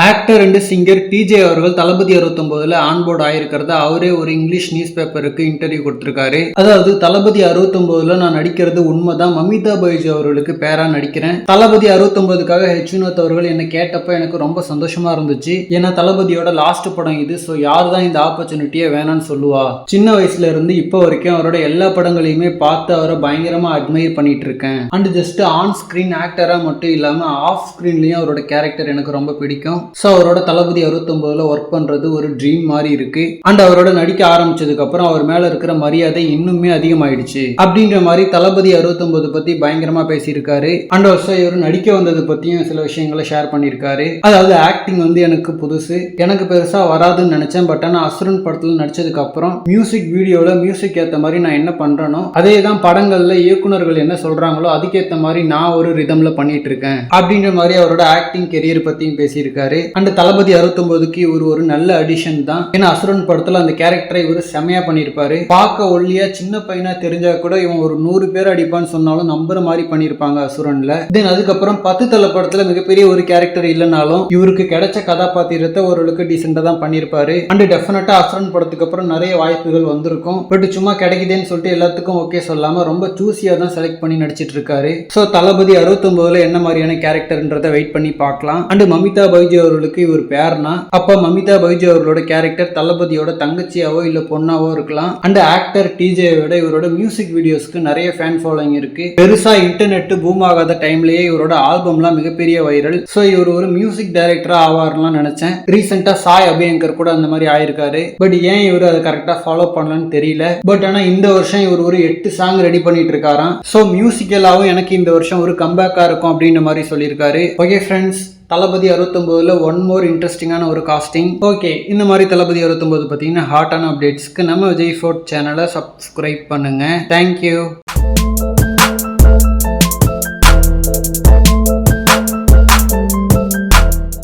Actor and singer DJ அவர்கள் தளபதி அறுபத்தொன்பதுல onboard ஆயிருக்கிறத அவரே ஒரு இங்கிலீஷ் நியூஸ் பேப்பருக்கு இன்டர்வியூ கொடுத்திருக்காரு. அதாவது தளபதி அறுபத்தொன்பதுல நான் நடிக்கிறது உண்மைதான். மமிதா பைஜு அவர்களுக்கு பேரா நடிக்கிறேன். தளபதி அறுபத்தொன்பதுக்காக ஹெச் வினோத் அவர்கள் என்ன கேட்டப்ப எனக்கு ரொம்ப சந்தோஷமா இருந்துச்சு. ஏன்னா தளபதியோட லாஸ்ட் படம் இது. ஸோ யார் தான் இந்த ஆப்பர்ச்சுனிட்டியை வேணாம்னு சொல்லுவா? சின்ன வயசுல இருந்து இப்போ வரைக்கும் அவரோட எல்லா படங்களையுமே பார்த்து அவரை பயங்கரமா அட்மையர் பண்ணிட்டு இருக்கேன். அண்ட் ஜஸ்ட் ஆன் ஸ்கிரீன் ஆக்டரா மட்டும் இல்லாம ஆஃப் ஸ்கிரீன்லயும் அவரோட கேரக்டர் எனக்கு ரொம்ப பிடிக்கும். ஸோ அவரோட தளபதி அறுபத்தொன்பதுல ஒர்க் பண்றது ஒரு ட்ரீம் மாதிரி இருக்கு. அண்ட் அவரோட நடிக்க ஆரம்பிச்சதுக்கு அப்புறம் அவர் மேல இருக்கிற மரியாதை இன்னுமே அதிகமாயிடுச்சு. அப்படின்ற மாதிரி தளபதி அறுபத்தொன்பது பத்தி பயங்கரமா பேசியிருக்காரு. அண்ட் ஆல்சோ இவர் நடிக்க வந்தது பத்தியும் சில விஷயங்களை ஷேர் பண்ணியிருக்காரு. அதாவது ஆக்டிங் வந்து எனக்கு புதுசு. எனக்கு பெருசா வராதுன்னு நினைச்சேன். பட் ஆனால் அசுரன் படத்துல நடிச்சதுக்கு அப்புறம் மியூசிக் வீடியோல மியூசிக் ஏத்த மாதிரி நான் என்ன பண்றேனோ அதே தான் படங்கள்ல இயக்குனர்கள் என்ன சொல்றாங்களோ அதுக்கேத்த மாதிரி நான் ஒரு ரிதம்ல பண்ணிட்டு இருக்கேன். அப்படின்ற மாதிரி அவரோட ஆக்டிங் கெரியர் பத்தியும் பேசியிருக்காரு. அண்ட் தளபதி அறுபத்தொன்பதுக்கு இவர் ஒரு நல்ல அடிஷன் தான். ஏன்னா அசுரன் படத்துல அந்த கேரக்டரை இவர் செமையா பண்ணியிருப்பாரு. பார்க்க ஒல்லியா சின்ன பையனா தெரிஞ்சா கூட இவன் ஒரு நூறு பேர் அடிப்பான்னு சொன்னாலும் நம்புற மாதிரி பண்ணியிருப்பாங்க அசுரன்ல. தென் அதுக்கப்புறம் பத்து தலை படத்துல மிகப்பெரிய ஒரு கேரக்டர் இல்லைனாலும் இவருக்கு கிடைச்ச கதாபாத்திரத்தை ஓரளவுக்கு டீசெண்டா தான் பண்ணியிருப்பாரு. அண்ட் டெஃபினட்டா அசுரன் படத்துக்கு அப்புறம் நிறைய வாய்ப்புகள் வந்திருக்கும். பட் சும்மா கிடைக்குதேன்னு சொல்லிட்டு எல்லாத்துக்கும் ஓகே சொல்லாம ரொம்ப சூசியா தான் செலக்ட் பண்ணி நடிச்சிட்டு இருக்காரு. ஸோ தளபதி அறுபத்தொன்பதுல என்ன மாதிரியான கேரக்டர்ன்றதை வெயிட் பண்ணி பார்க்கலாம். அண்ட் மமிதா பைஜி அவர்களுக்கு இவர் பேர்னா? அப்ப மமிதா பகுஜி அவர்களோட கேரக்டர் தளபதியோட தங்கச்சியாவோ இல்ல பொண்ணாவோ இருக்கலாம். அண்ட் ஆக்டர் டிஜே இவரோட மியூசிக் வீடியோஸ்க்கு நிறைய ஃபேன் ஃபாலோயிங் இருக்கு. பெருசா இன்டர்நெட் பூம் ஆகாத டைம்லயே இவரோட ஆல்பம்லாம் மிகப்பெரிய வைரல் ஸோ இவர் ஒரு மியூசிக் டைரக்டரா ஆவார்லாம் நினைச்சேன். ரீசெண்டா சாய் அபியங்கர் கூட அந்த மாதிரி ஆயிருக்காரு. பட் ஏன் இவர் அதை கரெக்டா ஃபாலோ பண்ணலன்னு தெரியல. பட் ஆனா இந்த வருஷம் இவர் ஒரு எட்டு சாங் ரெடி பண்ணிட்டு இருக்காராம். ஸோ மியூசிக்கலாவும் எனக்கு இந்த வருஷம் ஒரு கம்பேக்கா இருக்கும் அப்படின்ற மாதிரி சொல்லியிருக்காரு. ஓகே ஃப்ரெண்ட்ஸ் தளபதி அறுபத்தொம்போதில் ஒன் மோர் இன்ட்ரெஸ்டிங்கான ஒரு காஸ்டிங் ஓகே இந்த மாதிரி தளபதி அறுபத்தொம்போது பார்த்தீங்கன்னா ஹாட்டான அப்டேட்ஸ்க்கு நம்ம விஜய் ஃபோர்ட் சேனலை சப்ஸ்கிரைப் பண்ணுங்கள் தேங்க்யூ